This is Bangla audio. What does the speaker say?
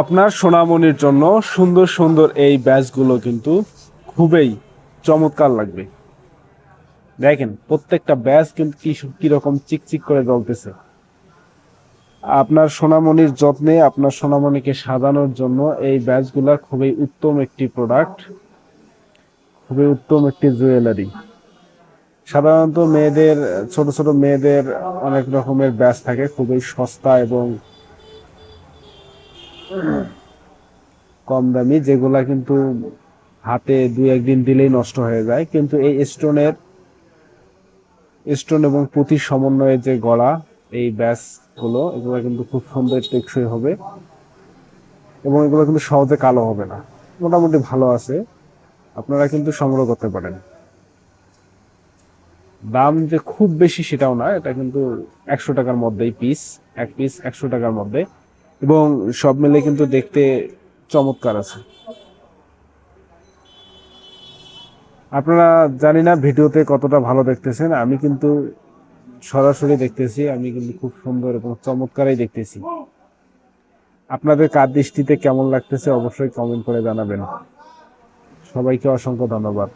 আপনার সোনামণির জন্য সুন্দর সুন্দর এই ব্যাচগুলো কিন্তু খুবই চমৎকার লাগবে। দেখেন, প্রত্যেকটা ব্যাচ কিন্তু কি কীরকম চিকচিক করে জ্বলতেছে। আপনার সোনামণির যত্নে, আপনার সোনামণিকে সাজানোর জন্য এই ব্যাচগুলা খুবই উত্তম একটি প্রোডাক্ট খুবই উত্তম একটি জুয়েলারি সাধারণত মেয়েদের, ছোট ছোট মেয়েদের অনেক রকমের ব্যাচ থাকে, খুবই সস্তা এবং কম দামি, যেগুলা কিন্তু হাতে দুই একদিন দিলেই নষ্ট হয়ে যায়। কিন্তু এই স্টোনের, স্টোন এবং পুঁতির সমন্বয়ে যে গড়া, এই ব্যাসগুলো এগুলো কিন্তু খুব সুন্দর টেকসই হবে এবং এগুলো কিন্তু সহজে কালো হবে না। মোটামুটি ভালো আছে। আপনারা কিন্তু সংগ্রহ করতে পারেন। দাম যে খুব বেশি সেটাও না, এটা কিন্তু একশো টাকার মধ্যেই পিস এক পিস একশো টাকার মধ্যে। এবং সব মিলে কিন্তু দেখতে চমৎকার আছে। আপনারা জানি না ভিডিওতে কতটা ভালো দেখতেছেন, আমি কিন্তু সরাসরি দেখতেছি, আমি কিন্তু খুব সুন্দর এবং চমৎকারই দেখতেছি। আপনাদের কার দৃষ্টিতে কেমন লাগতেছে অবশ্যই কমেন্ট করে জানাবেন। সবাইকে অসংখ্য ধন্যবাদ।